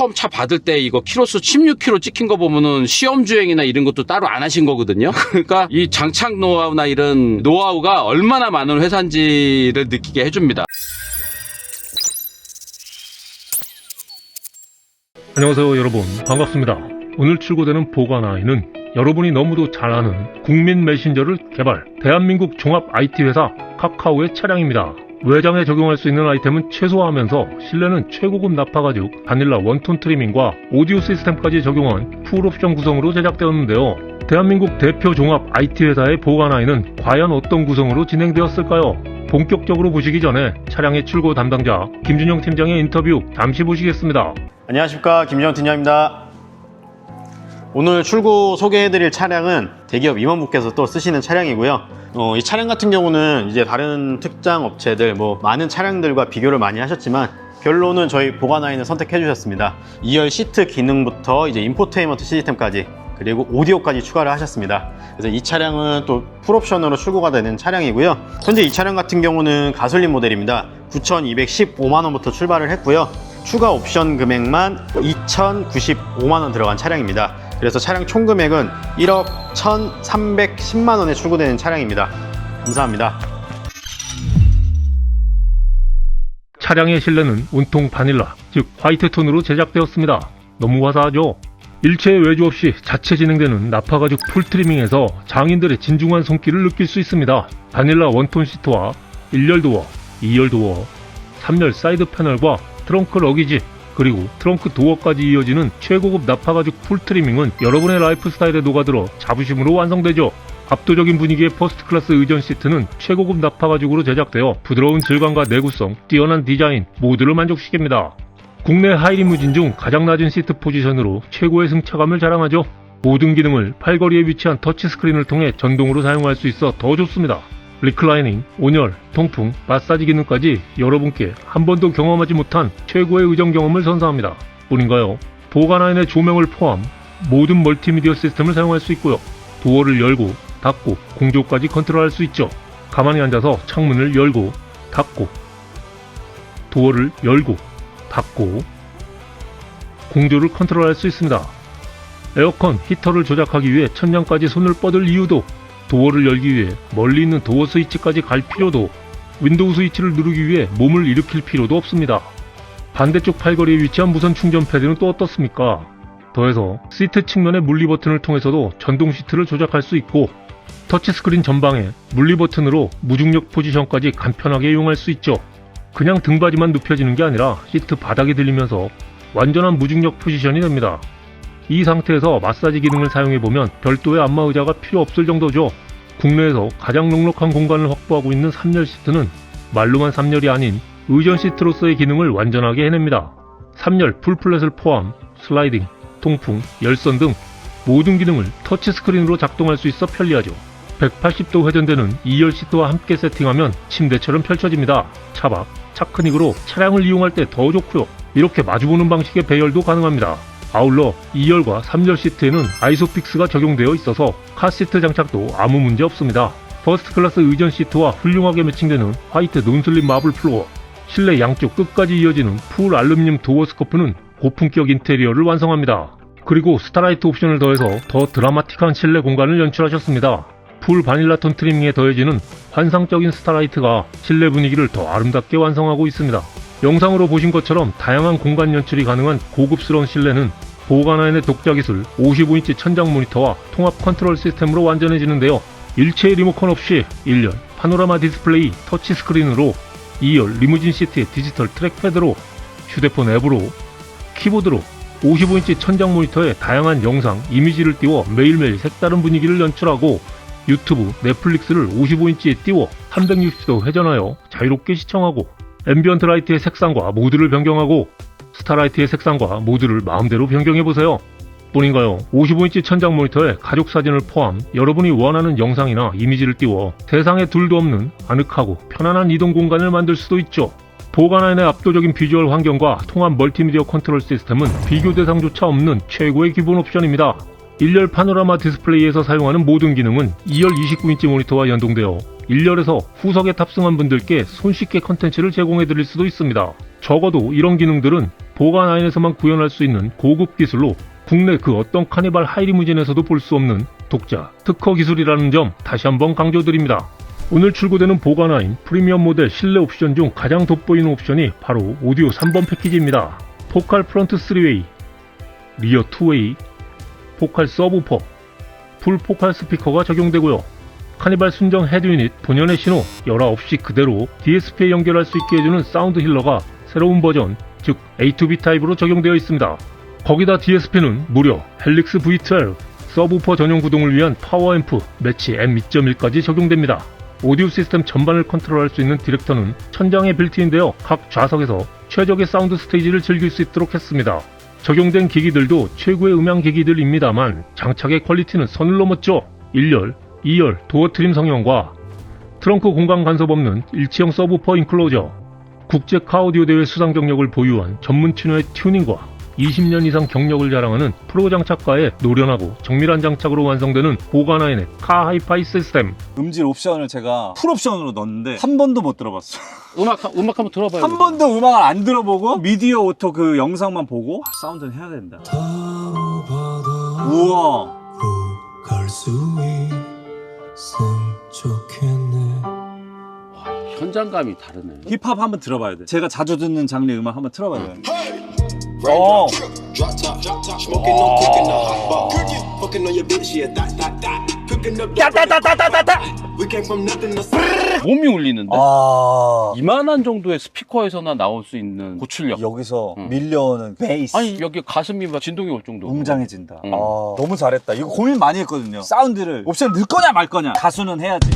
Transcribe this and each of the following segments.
처음 차 받을 때 이거 키로수 16km 찍힌 거 보면은 시험 주행이나 이런 것도 따로 안 하신 거거든요. 그러니까 이 장착 노하우나 이런 노하우가 얼마나 많은 회사인지를 느끼게 해줍니다. 안녕하세요 여러분 반갑습니다. 오늘 출고되는 보관아이는 여러분이 너무도 잘 아는 국민 메신저를 개발 대한민국 종합 IT 회사 카카오의 차량입니다. 외장에 적용할 수 있는 아이템은 최소화하면서 실내는 최고급 나파 가죽 바닐라 원톤 트리밍과 오디오 시스템까지 적용한 풀 옵션 구성으로 제작되었는데요. 대한민국 대표 종합 IT 회사의 보관아이는 과연 어떤 구성으로 진행되었을까요? 본격적으로 보시기 전에 차량의 출고 담당자 김준영 팀장의 인터뷰 잠시 보시겠습니다. 안녕하십니까 김정 팀장입니다. 오늘 출고 소개해드릴 차량은 대기업 임원분께서 또 쓰시는 차량이고요. 어, 이 차량 같은 경우는 이제 다른 특장 업체들 뭐 많은 차량들과 비교를 많이 하셨지만 결론은 저희 보관아이는 선택해 주셨습니다. 2열 시트 기능부터 이제 인포테인먼트 시스템까지 그리고 오디오까지 추가를 하셨습니다. 그래서 이 차량은 또 풀옵션으로 출고가 되는 차량이고요. 현재 이 차량 같은 경우는 가솔린 모델입니다. 9,215만 원부터 출발을 했고요. 추가 옵션 금액만 2,095만 원 들어간 차량입니다. 그래서 차량 총 금액은 1억 1,310만 원에 출고되는 차량입니다. 감사합니다. 차량의 실내는 온통 바닐라, 즉 화이트 톤으로 제작되었습니다. 너무 화사하죠? 일체의 외주 없이 자체 진행되는 나파 가죽 풀 트리밍에서 장인들의 진중한 손길을 느낄 수 있습니다. 바닐라 원톤 시트와 1열 도어, 2열 도어, 3열 사이드 패널과 트렁크 러기지, 그리고 트렁크 도어까지 이어지는 최고급 나파 가죽 풀 트리밍은 여러분의 라이프 스타일에 녹아들어 자부심으로 완성되죠. 압도적인 분위기의 퍼스트 클래스 의전 시트는 최고급 나파 가죽으로 제작되어 부드러운 질감과 내구성, 뛰어난 디자인 모두를 만족시킵니다. 국내 하이리무진 중 가장 낮은 시트 포지션으로 최고의 승차감을 자랑하죠. 모든 기능을 팔걸이에 위치한 터치스크린을 통해 전동으로 사용할 수 있어 더 좋습니다. 리클라이닝, 온열, 통풍, 마사지 기능까지 여러분께 한 번도 경험하지 못한 최고의 의전 경험을 선사합니다. 뿐인가요? 보관 안에 조명을 포함 모든 멀티미디어 시스템을 사용할 수 있고요. 도어를 열고 닫고 공조까지 컨트롤할 수 있죠. 가만히 앉아서 창문을 열고 닫고 도어를 열고 닫고 공조를 컨트롤할 수 있습니다. 에어컨, 히터를 조작하기 위해 천장까지 손을 뻗을 이유도 도어를 열기 위해 멀리 있는 도어 스위치까지 갈 필요도 윈도우 스위치를 누르기 위해 몸을 일으킬 필요도 없습니다. 반대쪽 팔걸이에 위치한 무선 충전 패드는 또 어떻습니까? 더해서 시트 측면의 물리 버튼을 통해서도 전동 시트를 조작할 수 있고 터치스크린 전방에 물리 버튼으로 무중력 포지션까지 간편하게 이용할 수 있죠. 그냥 등받이만 눕혀지는 게 아니라 시트 바닥이 들리면서 완전한 무중력 포지션이 됩니다. 이 상태에서 마사지 기능을 사용해보면 별도의 안마 의자가 필요 없을 정도죠. 국내에서 가장 넉넉한 공간을 확보하고 있는 3열 시트는 말로만 3열이 아닌 의전 시트로서의 기능을 완전하게 해냅니다. 3열 풀플랫을 포함 슬라이딩, 통풍, 열선 등 모든 기능을 터치스크린으로 작동할 수 있어 편리하죠. 180도 회전되는 2열 시트와 함께 세팅하면 침대처럼 펼쳐집니다. 차박, 차크닉으로 차량을 이용할 때 더 좋고요. 이렇게 마주보는 방식의 배열도 가능합니다. 아울러 2열과 3열 시트에는 아이소픽스가 적용되어 있어서 카시트 장착도 아무 문제 없습니다. 퍼스트 클래스 의전 시트와 훌륭하게 매칭되는 화이트 논슬립 마블 플로어, 실내 양쪽 끝까지 이어지는 풀 알루미늄 도어 스코프는 고품격 인테리어를 완성합니다. 그리고 스타라이트 옵션을 더해서 더 드라마틱한 실내 공간을 연출하셨습니다. 풀 바닐라 톤 트리밍에 더해지는 환상적인 스타라이트가 실내 분위기를 더 아름답게 완성하고 있습니다. 영상으로 보신 것처럼 다양한 공간 연출이 가능한 고급스러운 실내는 보관안의 독자 기술 55인치 천장 모니터와 통합 컨트롤 시스템으로 완전해지는데요. 일체의 리모컨 없이 1열 파노라마 디스플레이 터치 스크린으로 2열 리무진 시트의 디지털 트랙패드로 휴대폰 앱으로 키보드로 55인치 천장 모니터에 다양한 영상, 이미지를 띄워 매일매일 색다른 분위기를 연출하고 유튜브, 넷플릭스를 55인치에 띄워 360도 회전하여 자유롭게 시청하고 앰비언트 라이트의 색상과 모드를 변경하고 스타라이트의 색상과 모드를 마음대로 변경해보세요. 뿐인가요? 55인치 천장 모니터에 가족 사진을 포함 여러분이 원하는 영상이나 이미지를 띄워 세상에 둘도 없는 아늑하고 편안한 이동 공간을 만들 수도 있죠. 보관안의 압도적인 비주얼 환경과 통합 멀티미디어 컨트롤 시스템은 비교 대상조차 없는 최고의 기본 옵션입니다. 1열 파노라마 디스플레이에서 사용하는 모든 기능은 2열 29인치 모니터와 연동되어 1열에서 후석에 탑승한 분들께 손쉽게 컨텐츠를 제공해 드릴 수도 있습니다. 적어도 이런 기능들은 보가나인에서만 구현할 수 있는 고급 기술로 국내 그 어떤 카니발 하이리무진에서도 볼 수 없는 독자 특허 기술이라는 점 다시 한번 강조드립니다. 오늘 출고되는 보가나인 프리미엄 모델 실내 옵션 중 가장 돋보이는 옵션이 바로 오디오 3번 패키지입니다. 포칼 프런트 3웨이, 리어 2웨이, 포칼 서브퍼, 풀 포칼 스피커가 적용되고요. 카니발 순정 헤드 유닛 본연의 신호 19시 그대로 DSP에 연결할 수 있게 해주는 사운드 힐러가 새로운 버전, 즉 A2B 타입으로 적용되어 있습니다. 거기다 DSP는 무려 헬릭스 V12 서브우퍼 전용 구동을 위한 파워앰프 매치 M2.1까지 적용됩니다. 오디오 시스템 전반을 컨트롤할 수 있는 디렉터는 천장에 빌트인데요. 각 좌석에서 최적의 사운드 스테이지를 즐길 수 있도록 했습니다. 적용된 기기들도 최고의 음향 기기들입니다만 장착의 퀄리티는 선을 넘었죠. 1열, 2열 도어 트림 성형과 트렁크 공간 간섭 없는 일체형 서브퍼 인클로저, 국제 카오디오 대회 수상 경력을 보유한 전문 튜너의 튜닝과 20년 이상 경력을 자랑하는 프로 장착가의 노련하고 정밀한 장착으로 완성되는 보가나인의 카 하이파이 시스템. 음질 옵션을 제가 풀 옵션으로 넣었는데 한 번도 못 들어봤어. 음악 음악 한번 들어봐요. 한 번도 음악을 안 들어보고 미디어 오토 그 영상만 보고 아, 사운드는 해야 된다. 우와. 현장감이 다르네. 힙합 한번 들어봐야 돼. 제가 자주 듣는 장르 음악 한번 틀어봐야 돼. 어. Drop top, drop top, smoking on cooking the hot bar. Cooking, fucking on your bitch, yeah, that, that, that. Cooking up the We came from nothing to something. 몸이 울리는데 아. 이만한 정도의 스피커에서나 나올 수 있는 고출력. 여기서 응. 밀려오는 베이스. 아니 여기 가슴이 막 진동이 올 정도. 웅장해진다. 응. 아, 너무 잘했다. 이거 고민 많이 했거든요. 사운드를 옵션 넣을 거냐 말 거냐. 가수는 해야지.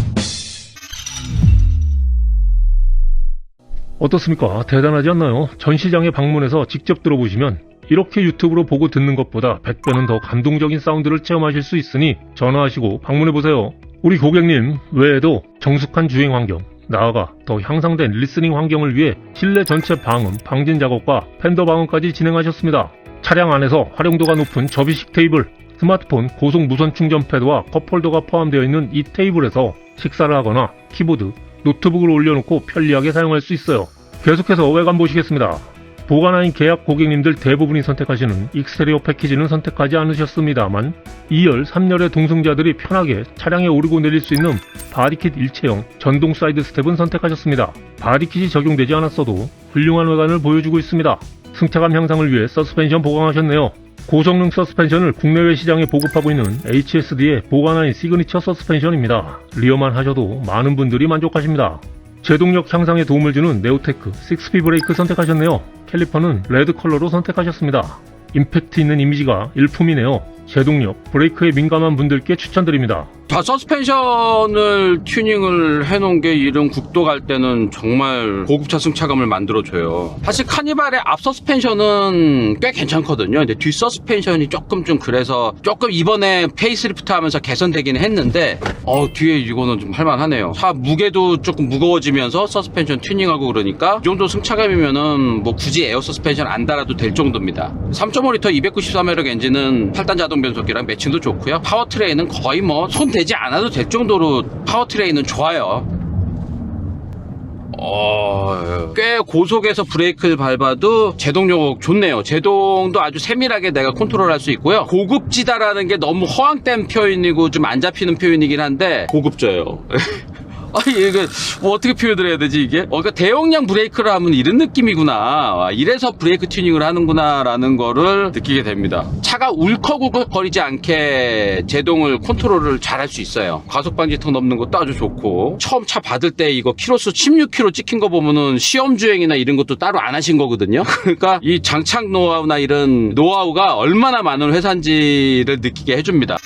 어떻습니까? 대단하지 않나요? 전시장에 방문해서 직접 들어보시면 이렇게 유튜브로 보고 듣는 것보다 100배는 더 감동적인 사운드를 체험하실 수 있으니 전화하시고 방문해보세요. 우리 고객님 외에도 정숙한 주행 환경, 나아가 더 향상된 리스닝 환경을 위해 실내 전체 방음, 방진 작업과 팬더 방음까지 진행하셨습니다. 차량 안에서 활용도가 높은 접이식 테이블, 스마트폰 고속 무선 충전 패드와 컵홀더가 포함되어 있는 이 테이블에서 식사를 하거나 키보드, 노트북을 올려놓고 편리하게 사용할 수 있어요. 계속해서 외관 보시겠습니다. 보관하인 계약 고객님들 대부분이 선택하시는 익스테리어 패키지는 선택하지 않으셨습니다만 2열, 3열의 동승자들이 편하게 차량에 오르고 내릴 수 있는 바디킷 일체형 전동 사이드 스텝은 선택하셨습니다. 바디킷이 적용되지 않았어도 훌륭한 외관을 보여주고 있습니다. 승차감 향상을 위해 서스펜션 보강하셨네요. 고성능 서스펜션을 국내외 시장에 보급하고 있는 HSD의 보관하인 시그니처 서스펜션입니다. 리어만 하셔도 많은 분들이 만족하십니다. 제동력 향상에 도움을 주는 네오테크 6P 브레이크 선택하셨네요. 캘리퍼는 레드 컬러로 선택하셨습니다. 임팩트 있는 이미지가 일품이네요. 제동력, 브레이크에 민감한 분들께 추천드립니다. 자, 서스펜션을 튜닝을 해놓은 게 이런 국도 갈 때는 정말 고급차 승차감을 만들어줘요. 사실 카니발의 앞 서스펜션은 꽤 괜찮거든요. 근데 뒷 서스펜션이 조금 좀 그래서 조금 이번에 페이스리프트 하면서 개선되긴 했는데, 어, 뒤에 이거는 좀 할만하네요. 차 무게도 조금 무거워지면서 서스펜션 튜닝하고 그러니까, 이 정도 승차감이면은 뭐 굳이 에어 서스펜션 안 달아도 될 정도입니다. 3.5L 293마력 엔진은 8단 자동 변속기랑 매칭도 좋고요. 파워트레인은 거의 뭐 손 대지 않아도 될 정도로 파워트레인은 좋아요. 어, 꽤 고속에서 브레이크를 밟아도 제동력 좋네요. 제동도 아주 세밀하게 내가 컨트롤할 수 있고요. 고급지다라는 게 너무 허황된 표현이고 좀 안 잡히는 표현이긴 한데 고급져요. 아니 이게 뭐 어떻게 표현을 해야 되지 이게? 어, 그러니까 대용량 브레이크를 하면 이런 느낌이구나. 아, 이래서 브레이크 튜닝을 하는구나라는 거를 느끼게 됩니다. 차가 울컥울컥거리지 않게 제동을 컨트롤을 잘 할 수 있어요. 과속 방지턱 넘는 것도 아주 좋고 처음 차 받을 때 이거 키로수 16km 찍힌 거 보면은 시험 주행이나 이런 것도 따로 안 하신 거거든요. 그러니까 이 장착 노하우나 이런 노하우가 얼마나 많은 회사인지를 느끼게 해줍니다.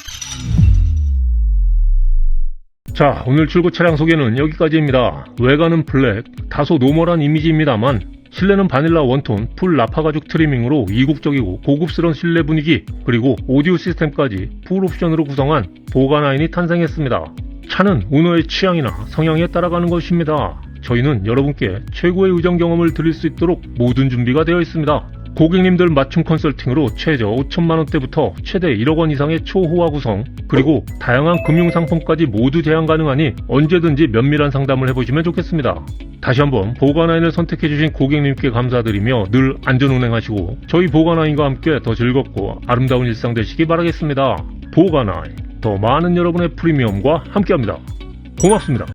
자, 오늘 출고 차량 소개는 여기까지입니다. 외관은 블랙, 다소 노멀한 이미지입니다만 실내는 바닐라 원톤 풀 라파 가죽 트리밍으로 이국적이고 고급스러운 실내 분위기 그리고 오디오 시스템까지 풀 옵션으로 구성한 보가나인이 탄생했습니다. 차는 오너의 취향이나 성향에 따라가는 것입니다. 저희는 여러분께 최고의 의정 경험을 드릴 수 있도록 모든 준비가 되어 있습니다. 고객님들 맞춤 컨설팅으로 최저 5천만 원대부터 최대 1억 원 이상의 초호화 구성, 그리고 다양한 금융 상품까지 모두 제한 가능하니 언제든지 면밀한 상담을 해보시면 좋겠습니다. 다시 한번 보관아인을 선택해주신 고객님께 감사드리며 늘 안전운행하시고 저희 보관아인과 함께 더 즐겁고 아름다운 일상 되시기 바라겠습니다. 보관아인, 더 많은 여러분의 프리미엄과 함께합니다. 고맙습니다.